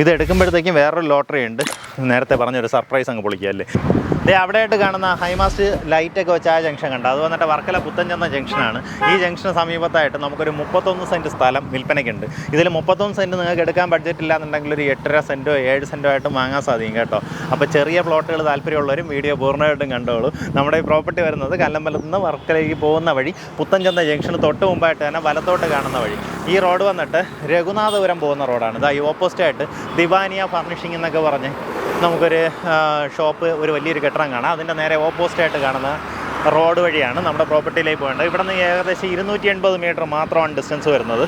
ഇത് എടുക്കുമ്പോഴത്തേക്കും വേറൊരു ലോട്ടറി ഉണ്ട്. നേരത്തെ പറഞ്ഞൊരു സർപ്രൈസ് അങ്ങ് പൊളിക്കുക ദേ അവിടെയായിട്ട് കാണുന്ന ഹൈമാസ്റ്റ് ലൈറ്റൊക്കെ വെച്ച ആ ജംഗ്ഷൻ കണ്ട? അത് വന്നിട്ട് വർക്കല പുത്തഞ്ചെന്ന ജംഗ്ഷനാണ്. ഈ ജംഗ്ഷന് സമീപത്തായിട്ട് നമുക്കൊരു മുപ്പത്തൊന്ന് സെന്റ് സ്ഥലം വിൽപ്പനയ്ക്കുണ്ട്. ഇതിൽ മുപ്പത്തൊന്ന് സെന്റ് നിങ്ങൾക്ക് എടുക്കാൻ ബഡ്ജറ്റ് ഇല്ലാന്നുണ്ടെങ്കിൽ ഒരു എട്ടര സെന്റോ ഏഴ് സെന്റോ ആയിട്ട് വാങ്ങാൻ സാധിക്കും കേട്ടോ. അപ്പോൾ ചെറിയ പ്ലോട്ടുകൾ താല്പര്യമുള്ളവരും വീഡിയോ പൂർണമായിട്ടും കണ്ടോളൂ. നമ്മുടെ ഈ പ്രോപ്പർട്ടി വരുന്നത് കല്ലമ്പലത്ത് നിന്ന് വർക്കലയ്ക്ക് പോകുന്ന വഴി പുത്തഞ്ചന്ത ജംഗ്ഷന് തൊട്ട് മുമ്പായിട്ട് തന്നെ വലത്തോട്ട് കാണുന്ന വഴി. ഈ റോഡ് വന്നിട്ട് രഘുനാഥപുരം പോകുന്ന റോഡാണ്. ഇതാ ഈ ഓപ്പോസിറ്റ് ആയിട്ട് ദിവാനിയ ഫർണിഷിംഗ് എന്നൊക്കെ പറഞ്ഞ് നമുക്കൊരു ഷോപ്പ് ഒരു വലിയൊരു കെട്ടിടം കാണാം. അതിന്റെ നേരെ ഓപ്പോസിറ്റായിട്ട് കാണുന്ന റോഡ് വഴിയാണ് നമ്മുടെ പ്രോപ്പർട്ടിയിലേക്ക് പോകേണ്ടത്. ഇവിടെ നിന്ന് ഏകദേശം ഇരുന്നൂറ്റി എൺപത് മീറ്റർ മാത്രമാണ് ഡിസ്റ്റൻസ് വരുന്നത്.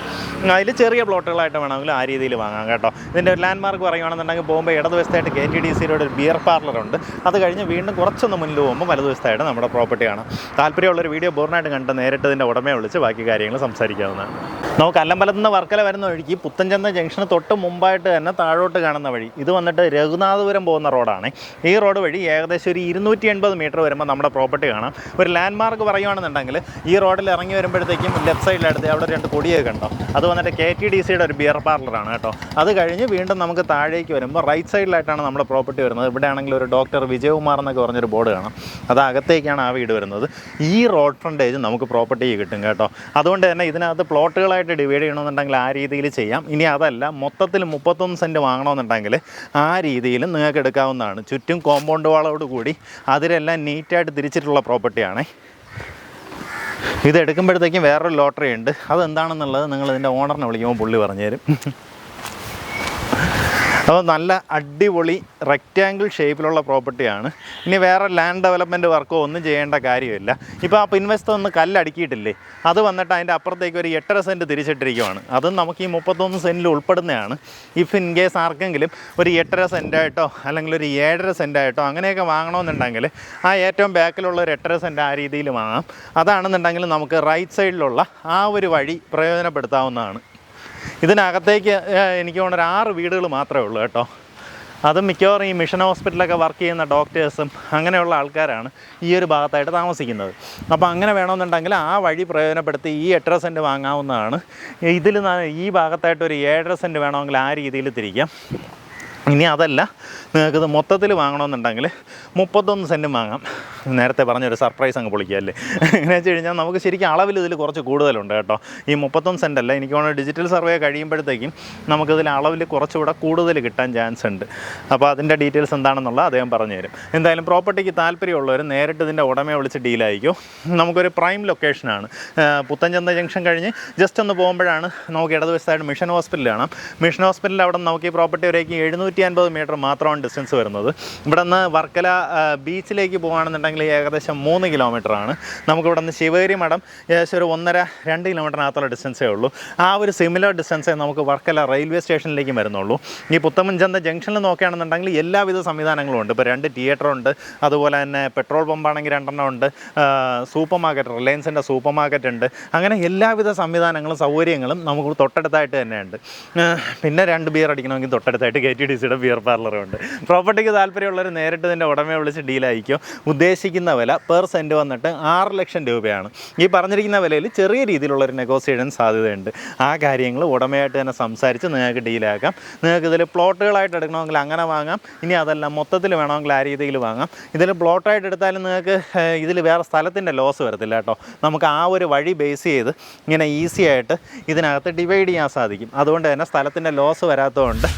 അതിൽ ചെറിയ പ്ലോട്ടുകളായിട്ട് വേണമെങ്കിൽ ആ രീതിയിൽ വാങ്ങാം കേട്ടോ. ഇതിന്റെ ഒരു ലാൻഡ് മാർക്ക് പറയുകയാണെന്നുണ്ടെങ്കിൽ പോകുമ്പോൾ ഇടതുവശത്തായിട്ട് കെ ടി ഡി സിയിലൂടെ ഒരു ബിയർ പാർലറുണ്ട്. അത് കഴിഞ്ഞ് വീണ്ടും കുറച്ചൊന്ന് മുന്നിൽ പോകുമ്പോൾ വലതുവശത്തായിട്ട് നമ്മുടെ പ്രോപ്പർട്ടി കാണാം താല്പര്യമുള്ളൊരു വീഡിയോ പൂർണമായിട്ട് കണ്ട് നേരിട്ട് ഇതിന്റെ ഉടമയെ വിളിച്ച് ബാക്കി കാര്യങ്ങൾ സംസാരിക്കാവുന്നതാണ്. നമുക്ക് അല്ലമ്പലത്ത് നിന്ന് വർക്കല വരുന്ന വഴിക്ക് പുത്തഞ്ചന്ത ജംഗ്ഷന് തൊട്ട് മുമ്പായിട്ട് തന്നെ താഴോട്ട് കാണുന്ന വഴി. ഇത് വന്നിട്ട് രഘുനാഥപുരം പോകുന്ന റോഡാണ്. ഈ റോഡ് വഴി ഏകദേശം ഒരു ഇരുന്നൂറ്റി എൺപത് മീറ്റർ വരുമ്പോൾ നമ്മുടെ പ്രോപ്പർട്ടി കാണാം. ഒരു ലാൻഡ് മാർക്ക് പറയുകയാണെന്നുണ്ടെങ്കിൽ ഈ റോഡിൽ ഇറങ്ങി വരുമ്പോഴത്തേക്കും ലെഫ്റ്റ് സൈഡിലെടുത്ത് അവിടെ രണ്ട് കൊടിയൊക്കെ കണ്ടോ അത് വന്നിട്ട് കെ ടി ഡി സിയുടെ ഒരു ബിയർ പാർലറാണ് കേട്ടോ. അത് കഴിഞ്ഞ് വീണ്ടും നമുക്ക് താഴേക്ക് വരുമ്പോൾ റൈറ്റ് സൈഡിലായിട്ടാണ് നമ്മുടെ പ്രോപ്പർട്ടി വരുന്നത്. ഇവിടെ ആണെങ്കിൽ ഒരു ഡോക്ടർ വിജയകുമാർ എന്നൊക്കെ പറഞ്ഞൊരു ബോർഡ് കാണാം. അത് അകത്തേക്കാണ് ആ വീട് വരുന്നത്. ഈ റോഡ് ഫ്രണ്ടേജ് നമുക്ക് പ്രോപ്പർട്ടി കിട്ടും കേട്ടോ. അതുകൊണ്ട് തന്നെ ഇതിനകത്ത് പ്ലോട്ടുകളായിട്ട് ഡിവൈഡ് ചെയ്യണമെന്നുണ്ടെങ്കിൽ ആ രീതിയിൽ ചെയ്യാം. ഇനി അതല്ല മൊത്തത്തിൽ മുപ്പത്തൊന്ന് സെന്റ് വാങ്ങണമെന്നുണ്ടെങ്കിൽ ആ രീതിയിൽ നിങ്ങൾക്ക് എടുക്കാവുന്നതാണ്. ചുറ്റും കോമ്പൗണ്ട് വാളോട് കൂടി അതിലെല്ലാം നീറ്റായിട്ട് തിരിച്ചിട്ടുള്ള പ്രോപ്പർട്ടിയാണ് ഇത് എടുക്കുമ്പോഴത്തേക്കും വേറൊരു ലോട്ടറി ഉണ്ട് അതെന്താണെന്നുള്ളത് നിങ്ങൾ ഇതിന്റെ ഓണറിനെ വിളിക്കുമ്പോൾ പുള്ളി പറഞ്ഞുതരും. അപ്പോൾ നല്ല അടിപൊളി റെക്റ്റാങ്കിൾ ഷേപ്പിലുള്ള പ്രോപ്പർട്ടിയാണ് ഇനി വേറെ ലാൻഡ് ഡെവലപ്മെന്റ് വർക്കോ ഒന്നും ചെയ്യേണ്ട കാര്യമില്ല. ഇപ്പോൾ ആ പിൻവശത്ത് ഒന്ന് കല്ലടുക്കിയിട്ടില്ലേ? അത് വന്നിട്ട് അതിന്റെ അപ്പുറത്തേക്ക് ഒരു എട്ടര സെന്റ് തിരിച്ചിട്ടിരിക്കുവാണ്. അതും നമുക്ക് ഈ മുപ്പത്തൊന്ന് സെന്റിൽ ഉൾപ്പെടുന്നതാണ്. ഇഫ് ഇൻ കേസ് ആർക്കെങ്കിലും ഒരു എട്ടര സെന്റായിട്ടോ അല്ലെങ്കിൽ ഒരു ഏഴര സെന്റായിട്ടോ അങ്ങനെയൊക്കെ വാങ്ങണമെന്നുണ്ടെങ്കിൽ ആ ഏറ്റവും ബാക്കിലുള്ള ഒരു എട്ടര സെന്റ് ആ രീതിയിൽ വാങ്ങാം. അതാണെന്നുണ്ടെങ്കിൽ നമുക്ക് റൈറ്റ് സൈഡിലുള്ള ആ ഒരു വഴി പ്രയോജനപ്പെടുത്താവുന്നതാണ്. ഇതിനകത്തേക്ക് എനിക്ക് തോന്നുന്ന ഒരു ആറ് വീടുകൾ മാത്രമേ ഉള്ളൂ കേട്ടോ. അതും മിക്കവാറും ഈ മിഷൻ ഹോസ്പിറ്റലൊക്കെ വർക്ക് ചെയ്യുന്ന ഡോക്ടേഴ്സും അങ്ങനെയുള്ള ആൾക്കാരാണ് ഈ ഒരു ഭാഗത്തായിട്ട് താമസിക്കുന്നത്. അപ്പോൾ അങ്ങനെ വേണമെന്നുണ്ടെങ്കിൽ ആ വഴി പ്രയോജനപ്പെടുത്തി ഈ എട്ടര സെന്റ് വാങ്ങാവുന്നതാണ്. ഇതിൽ ഈ ഭാഗത്തായിട്ട് ഒരു ഏഴര സെന്റ് വേണമെങ്കിൽ ആ രീതിയിൽ തിരിക്കാം. ഇനി അതല്ല. നിങ്ങൾക്കിത് മൊത്തത്തിൽ വാങ്ങണമെന്നുണ്ടെങ്കിൽ മുപ്പത്തൊന്ന് സെന്റും വാങ്ങാം. നേരത്തെ പറഞ്ഞൊരു സർപ്രൈസ് അങ്ങ് പൊളിക്കുകയല്ലേ. എങ്ങനെ വെച്ച് കഴിഞ്ഞാൽ നമുക്ക് ശരിക്കും അളവിൽ ഇതിൽ കുറച്ച് കൂടുതലുണ്ട് കേട്ടോ. ഈ മുപ്പത്തൊന്ന് സെന്റ് അല്ല എനിക്ക് തോന്നുന്നു ഡിജിറ്റൽ സർവേ കഴിയുമ്പോഴത്തേക്കും നമുക്കിതിൽ അളവിൽ കുറച്ചുകൂടെ കൂടുതൽ കിട്ടാൻ ചാൻസ് ഉണ്ട്. അപ്പോൾ അതിന്റെ ഡീറ്റെയിൽസ് എന്താണെന്നുള്ള അദ്ദേഹം പറഞ്ഞു തരും എന്തായാലും പ്രോപ്പർട്ടിക്ക് താല്പര്യമുള്ളവർ നേരിട്ട് ഇതിന്റെ ഉടമയെ വിളിച്ച് ഡീലായിരിക്കും. നമുക്കൊരു പ്രൈം ലൊക്കേഷനാണ്. പുത്തഞ്ചന്ത ജംഗ്ഷൻ കഴിഞ്ഞ് ജസ്റ്റ് ഒന്ന് പോകുമ്പോഴാണ് നമുക്ക് ഇടതുവശത്തായിട്ട് മിഷൻ ഹോസ്പിറ്റൽ കാണാം. മിഷൻ ഹോസ്പിറ്റലിൽ അവിടെ നമുക്ക് ഈ പ്രോപ്പർട്ടി ഒരേക്ക് എഴുന്നൂറ്റി അൻപത് മീറ്റർ മാത്രമാണ് ഡിസ്റ്റൻസ് വരുന്നത്. ഇവിടെ നിന്ന് വർക്കല ബീച്ചിലേക്ക് പോകുകയാണെന്നുണ്ടെങ്കിൽ ഏകദേശം മൂന്ന് കിലോമീറ്റർ ആണ്. നമുക്ക് ഇവിടെ നിന്ന് ശിവഗിരി മഠം ഏകദേശം ഒരു ഒന്നര രണ്ട് കിലോമീറ്ററിനകത്തുള്ള ഡിസ്റ്റൻസേ ഉള്ളൂ. ആ ഒരു സിമിലർ ഡിസ്റ്റൻസേ നമുക്ക് വർക്കല റെയിൽവേ സ്റ്റേഷനിലേക്കും വരുന്നുള്ളൂ. ഈ പുത്തമഞ്ചന്ത ജംഗ്ഷനിൽ നോക്കുകയാണെന്നുണ്ടെങ്കിൽ എല്ലാവിധ സംവിധാനങ്ങളും ഉണ്ട്. ഇപ്പോൾ രണ്ട് തിയേറ്റർ ഉണ്ട്. അതുപോലെ തന്നെ പെട്രോൾ പമ്പാണെങ്കിൽ രണ്ടെണ്ണം ഉണ്ട്. സൂപ്പർ മാർക്കറ്റ് റിലയൻസിന്റെ സൂപ്പർ മാർക്കറ്റ് ഉണ്ട്. അങ്ങനെ എല്ലാവിധ സംവിധാനങ്ങളും സൗകര്യങ്ങളും നമുക്ക് തൊട്ടടുത്തായിട്ട് തന്നെയുണ്ട് പിന്നെ രണ്ട് ബിയർ അടിക്കണമെങ്കിൽ തൊട്ടടുത്തായിട്ട് കെ ടി ഡി സിയുടെ ബിയർ പാർലറും ഉണ്ട്. പ്രോപ്പർട്ടിക്ക് താല്പര്യമുള്ളവർ നേരിട്ട് ഇതിന്റെ ഉടമയെ വിളിച്ച് ഡീലായിരിക്കും ഉദ്ദേശിക്കുന്ന വില പെർ സെന്റ് വന്നിട്ട് ആറ് ലക്ഷം രൂപയാണ്. ഈ പറഞ്ഞിരിക്കുന്ന വിലയിൽ ചെറിയ രീതിയിലുള്ളൊരു നെഗോസിയേഷൻ സാധ്യതയുണ്ട്. ആ കാര്യങ്ങൾ ഉടമയായിട്ട് തന്നെ സംസാരിച്ച് നിങ്ങൾക്ക് ഡീലാക്കാം നിങ്ങൾക്ക് ഇതിൽ പ്ലോട്ടുകളായിട്ട് എടുക്കണമെങ്കിൽ അങ്ങനെ വാങ്ങാം. ഇനി അതല്ല മൊത്തത്തിൽ വേണമെങ്കിൽ ആ രീതിയിൽ വാങ്ങാം. ഇതിൽ പ്ലോട്ടായിട്ട് എടുത്താലും നിങ്ങൾക്ക് ഇതിൽ വേറെ സ്ഥലത്തിന്റെ ലോസ് വരത്തില്ല കേട്ടോ. നമുക്ക് ആ ഒരു വഴി ബേസ് ചെയ്ത് ഇങ്ങനെ ഈസി ആയിട്ട് ഇതിനകത്ത് ഡിവൈഡ് ചെയ്യാൻ സാധിക്കും. അതുകൊണ്ട് തന്നെ സ്ഥലത്തിന്റെ ലോസ് വരാത്തതുകൊണ്ട്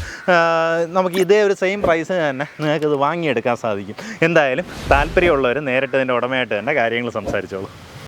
നമുക്ക് ഇതേ ഒരു സെയിം പ്രൈസ് തന്നെ നിങ്ങൾക്ക് ഇത് വാങ്ങിയെടുക്കാൻ സാധിക്കും. എന്തായാലും താല്പര്യമുള്ളവർ നേരിട്ട് ഇതിന്റെ ഉടമയായിട്ട് തന്നെ കാര്യങ്ങൾ സംസാരിച്ചോളൂ.